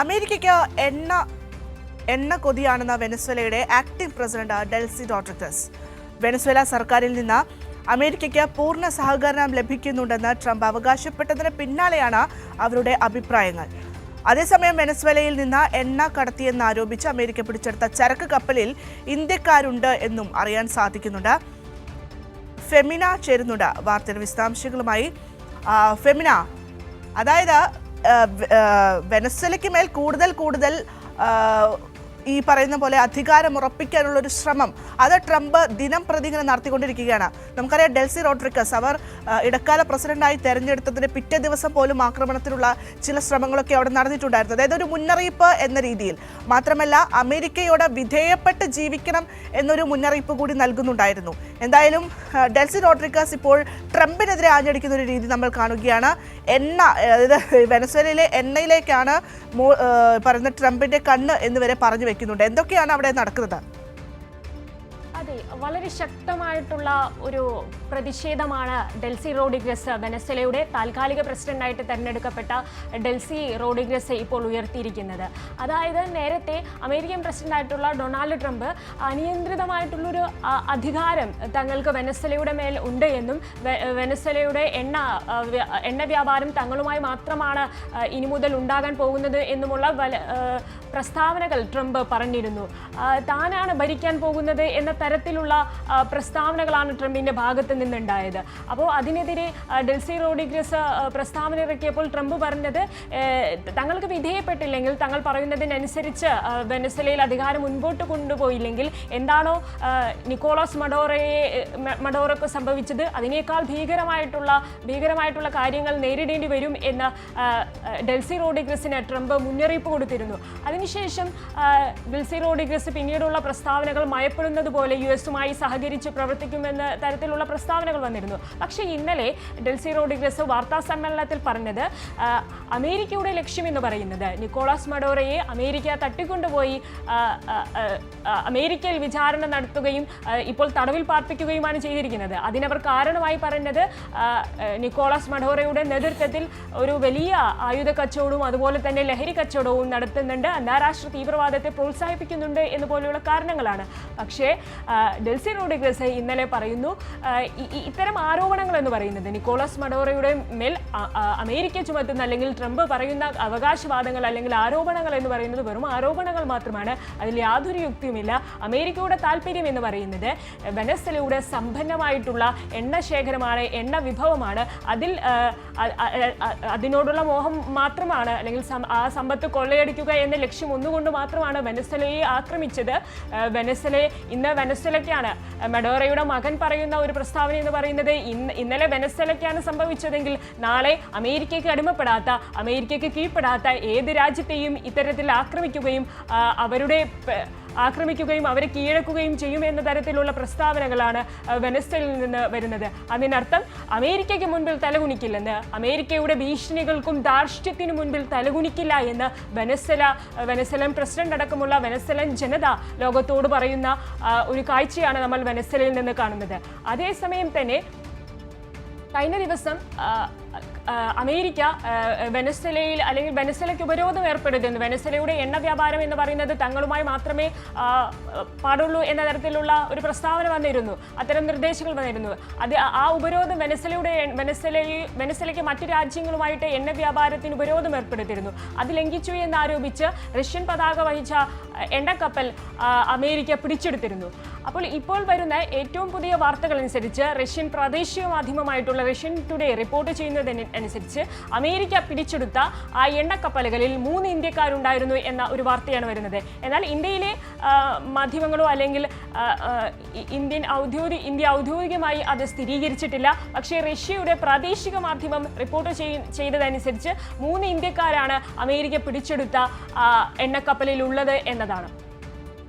അമേരിക്കയ്ക്ക് എണ്ണ എണ്ണ കൊതിയാണെന്ന വെനസ്വേലയുടെ ആക്ടിംഗ് പ്രസിഡന്റ് ഡെൽസി ഡോട്രിക്കസ് വെനസ്വേല സർക്കാരിൽ നിന്ന് അമേരിക്കയ്ക്ക് പൂർണ സഹകരണം ലഭിക്കുന്നുണ്ടെന്ന് ട്രംപ് അവകാശപ്പെട്ടതിന് പിന്നാലെയാണ് അവരുടെ അഭിപ്രായങ്ങൾ. അതേസമയം വെനസ്വേലയിൽ നിന്ന് എണ്ണ കടത്തിയെന്ന് ആരോപിച്ച് അമേരിക്ക പിടിച്ചെടുത്ത ചരക്ക് കപ്പലിൽ ഇന്ത്യക്കാരുണ്ട് എന്നും അറിയാൻ സാധിക്കുന്നുണ്ട്. ഫെമിന ചേരുന്നുണ്ട്. വാർത്തയുടെ വിശദാംശങ്ങളുമായി ഫെമിന. അതായത് വെനസ്വലയ്ക്ക് മേൽ കൂടുതൽ കൂടുതൽ ഈ പറയുന്ന പോലെ അധികാരം ഉറപ്പിക്കാനുള്ള ഒരു ശ്രമം. അത് ട്രംപ് ദിനം പ്രതി ഇങ്ങനെ നടത്തിക്കൊണ്ടിരിക്കുകയാണ്. നമുക്കറിയാം ഡെൽസി റോഡ്രിക്കസ് അവർ ഇടക്കാല പ്രസിഡന്റായി തെരഞ്ഞെടുത്തതിന് പിറ്റേ ദിവസം പോലും ആക്രമണത്തിനുള്ള ചില ശ്രമങ്ങളൊക്കെ അവിടെ നടന്നിട്ടുണ്ടായിരുന്നു. അതായത് ഒരു മുന്നറിയിപ്പ് എന്ന രീതിയിൽ. മാത്രമല്ല അമേരിക്കയോട് വിധേയപ്പെട്ട് ജീവിക്കണം എന്നൊരു മുന്നറിയിപ്പ് കൂടി നൽകുന്നുണ്ടായിരുന്നു. എന്തായാലും ഡെൽസി റോഡ്രിക്കസ് ഇപ്പോൾ ട്രംപിനെതിരെ ആഞ്ഞടിക്കുന്ന ഒരു രീതി നമ്മൾ കാണുകയാണ്. എണ്ണ അതായത് വെനസ്വേലയിലെ എണ്ണയിലേക്കാണ് പറയുന്ന ട്രംപിന്റെ കണ്ണ് എന്ന് വരെ പറഞ്ഞു വെക്കുന്നുണ്ട് എന്തൊക്കെയാണ് അവിടെ നടക്കുന്നത്? വളരെ ശക്തമായിട്ടുള്ള ഒരു പ്രതിഷേധമാണ് ഡെൽസി റോഡിഗ്രസ് വെനസ്വലയുടെ താൽക്കാലിക പ്രസിഡന്റായിട്ട് തെരഞ്ഞെടുക്കപ്പെട്ട ഡെൽസി റോഡിഗ്രസ് ഇപ്പോൾ ഉയർത്തിയിരിക്കുന്നത്. അതായത് നേരത്തെ അമേരിക്കൻ പ്രസിഡന്റായിട്ടുള്ള ഡൊണാൾഡ് ട്രംപ് അനിയന്ത്രിതമായിട്ടുള്ളൊരു അധികാരം തങ്ങൾക്ക് വെനസ്വലയുടെ മേൽ ഉണ്ട് എന്നും വെനസ്വലയുടെ എണ്ണ എണ്ണ വ്യാപാരം തങ്ങളുമായി മാത്രമാണ് ഇനി മുതൽ ഉണ്ടാകാൻ പോകുന്നത് എന്നുമുള്ള പ്രസ്താവനകൾ ട്രംപ് പറഞ്ഞിരുന്നു. താനാണ് ഭരിക്കാൻ പോകുന്നത് എന്ന തരത്തിലുള്ള ആ, പ്രസ്താവനകളാണ് ട്രംപിന്റെ ഭാഗത്ത് നിന്നുണ്ടായത്. അപ്പോൾ അതിനെതിരെ ഡൽസി റോഡിഗ്രസ് പ്രസ്താവന ഇറക്കിയപ്പോൾ ട്രംപ് പറഞ്ഞത് തങ്ങൾക്ക് വിധേയപ്പെട്ടില്ലെങ്കിൽ തങ്ങൾ പറയുന്നതിനനുസരിച്ച് വെനസ്വലയിൽ അധികാരം മുൻപോട്ട് കൊണ്ടുപോയില്ലെങ്കിൽ എന്താണോ നിക്കോളോസ് മഡോറയെ മഡോറക്ക് സംഭവിച്ചത് അതിനേക്കാൾ ഭീകരമായിട്ടുള്ള ഭീകരമായിട്ടുള്ള കാര്യങ്ങൾ നേരിടേണ്ടി വരും എന്ന് ഡെൽസി റോഡിഗ്രസിന് ട്രംപ് മുന്നറിയിപ്പ് കൊടുത്തിരുന്നു. അതിനുശേഷം ഡെൽസി റോഡിഗ്രസ് പിന്നീടുള്ള പ്രസ്താവനകൾ മയപ്പെടുന്നത് പോലെ യു എസുമായി സഹകരിച്ച് പ്രവർത്തിക്കുമെന്ന തരത്തിലുള്ള പ്രസ്താവനകൾ വന്നിരുന്നു. പക്ഷേ ഇന്നലെ ഡൽഹി റോഡിഗ്രസ് വാർത്താ സമ്മേളനത്തിൽ പറഞ്ഞത് അമേരിക്കയുടെ ലക്ഷ്യം എന്ന് പറയുന്നത്. നിക്കോളാസ് മഡോറയെ അമേരിക്ക തട്ടിക്കൊണ്ടുപോയി അമേരിക്കയിൽ വിചാരണ നടത്തുകയും ഇപ്പോൾ തടവിൽ പാർപ്പിക്കുകയുമാണ് ചെയ്തിരിക്കുന്നത്. അതിനവർ കാരണമായി പറഞ്ഞത് നിക്കോളാസ് മഡോറയുടെ നേതൃത്വത്തിൽ ഒരു വലിയ ആയുധ കച്ചവടവും അതുപോലെ തന്നെ ലഹരി കച്ചവടവും നടത്തുന്നുണ്ട്. അന്താരാഷ്ട്ര തീവ്രവാദത്തെ പ്രോത്സാഹിപ്പിക്കുന്നുണ്ട് എന്ന് പോലെയുള്ള കാരണങ്ങളാണ്. പക്ഷേ ആ, ഡെൽസി റോഡിഗ്രസ് ഇന്നലെ പറയുന്നു ഇത്തരം ആരോപണങ്ങൾ എന്ന് പറയുന്നത് നിക്കോളസ് മഡോറയുടെ മേൽ അമേരിക്ക ചുമത്തുന്ന അല്ലെങ്കിൽ ട്രംപ് പറയുന്ന അവകാശവാദങ്ങൾ അല്ലെങ്കിൽ ആരോപണങ്ങൾ എന്ന് പറയുന്നത് വെറും ആരോപണങ്ങൾ മാത്രമാണ്. അതിൽ യാതൊരു യുക്തിയുമില്ല. അമേരിക്കയുടെ താല്പര്യം എന്ന് പറയുന്നത് വെനസ്വലയുടെ സമ്പന്നമായിട്ടുള്ള എണ്ണ ശേഖരമാണ് എണ്ണ വിഭവമാണ്. അതിൽ അതിനോടുള്ള മോഹം മാത്രമാണ് അല്ലെങ്കിൽ ആ സമ്പത്ത് കൊള്ളയടിക്കുക എന്ന ലക്ഷ്യം ഒന്നുകൊണ്ട് മാത്രമാണ് വെനസ്വലയെ ആക്രമിച്ചത്. ആ, ഇന്ന് ഇന്ന് വെനസ്വലയ്ക്കാണ് മെഡോറയുടെ മകൻ പറയുന്ന ഒരു പ്രസ്താവന എന്ന് പറയുന്നത് ഇന്ന് ഇന്നലെ വെനസ്വലയ്ക്കാണ് സംഭവിച്ചതെങ്കിൽ നാളെ അമേരിക്കയ്ക്ക് അടിമപ്പെടാത്ത അമേരിക്കയ്ക്ക് കീഴ്പ്പെടാത്ത ഏത് രാജ്യത്തെയും ഇത്തരത്തിൽ ആക്രമിക്കുകയും അവരുടെ ആക്രമിക്കുകയും അവരെ കീഴടക്കുകയും ചെയ്യും എന്ന തരത്തിലുള്ള പ്രസ്താവനകളാണ് ആ, നിന്ന് വരുന്നത്. അതിനർത്ഥം അമേരിക്കയ്ക്ക് മുൻപിൽ തലകുനിക്കില്ലെന്ന് അമേരിക്കയുടെ ഭീഷണികൾക്കും ധാർഷ്ട്യത്തിനു മുൻപിൽ തലകുനിക്കില്ല എന്ന് വെനസ്വല വെനസ്വലൻ പ്രസിഡന്റ് അടക്കമുള്ള വെനസ്വലൻ ജനത ലോകത്തോട് പറയുന്ന ഒരു കാഴ്ചയാണ് നമ്മൾ വെനസ്വലയിൽ നിന്ന് കാണുന്നത്. അതേസമയം തന്നെ കഴിഞ്ഞ ദിവസം അമേരിക്ക വെനസ്വലയിൽ അല്ലെങ്കിൽ വെനസ്വലയ്ക്ക് ഉപരോധം ഏർപ്പെടുത്തുന്നു. വെനസ്വലയുടെ എണ്ണ വ്യാപാരം എന്ന് പറയുന്നത് തങ്ങളുമായി മാത്രമേ പാടുള്ളൂ എന്ന തരത്തിലുള്ള ഒരു പ്രസ്താവന വന്നിരുന്നു. അത്തരം നിർദ്ദേശങ്ങൾ വന്നിരുന്നു. അത് ആ ഉപരോധം വെനസ്വലയുടെ വെനസ്വലയിൽ വെനസ്വലയ്ക്ക് മറ്റു രാജ്യങ്ങളുമായിട്ട് എണ്ണ വ്യാപാരത്തിന് ഉപരോധം ഏർപ്പെടുത്തിയിരുന്നു. അത് ലംഘിച്ചു എന്നാരോപിച്ച് റഷ്യൻ പതാക വഹിച്ച എണ്ണക്കപ്പൽ അമേരിക്ക പിടിച്ചെടുത്തിരുന്നു. അപ്പോൾ ഇപ്പോൾ വരുന്ന ഏറ്റവും പുതിയ വാർത്തകൾ അനുസരിച്ച് റഷ്യൻ പ്രാദേശിക മാധ്യമമായിട്ടുള്ള റഷ്യൻ ടുഡേ റിപ്പോർട്ട് ചെയ്യുന്നതിന് അനുസരിച്ച് അമേരിക്ക പിടിച്ചെടുത്ത ആ എണ്ണക്കപ്പലുകളിൽ മൂന്ന് ഇന്ത്യക്കാരുണ്ടായിരുന്നു എന്ന ഒരു വാർത്തയാണ് വരുന്നത്. എന്നാൽ ഇന്ത്യയിലെ മാധ്യമങ്ങളോ അല്ലെങ്കിൽ ഇന്ത്യൻ ഔദ്യോഗിക ഇന്ത്യ ഔദ്യോഗികമായി അത് സ്ഥിരീകരിച്ചിട്ടില്ല. പക്ഷേ റഷ്യയുടെ പ്രാദേശിക മാധ്യമം റിപ്പോർട്ട് ചെയ്- ചെയ്തതനുസരിച്ച് മൂന്ന് ഇന്ത്യക്കാരാണ് അമേരിക്ക പിടിച്ചെടുത്ത എണ്ണക്കപ്പലിലുള്ളത് എന്നതാണ്.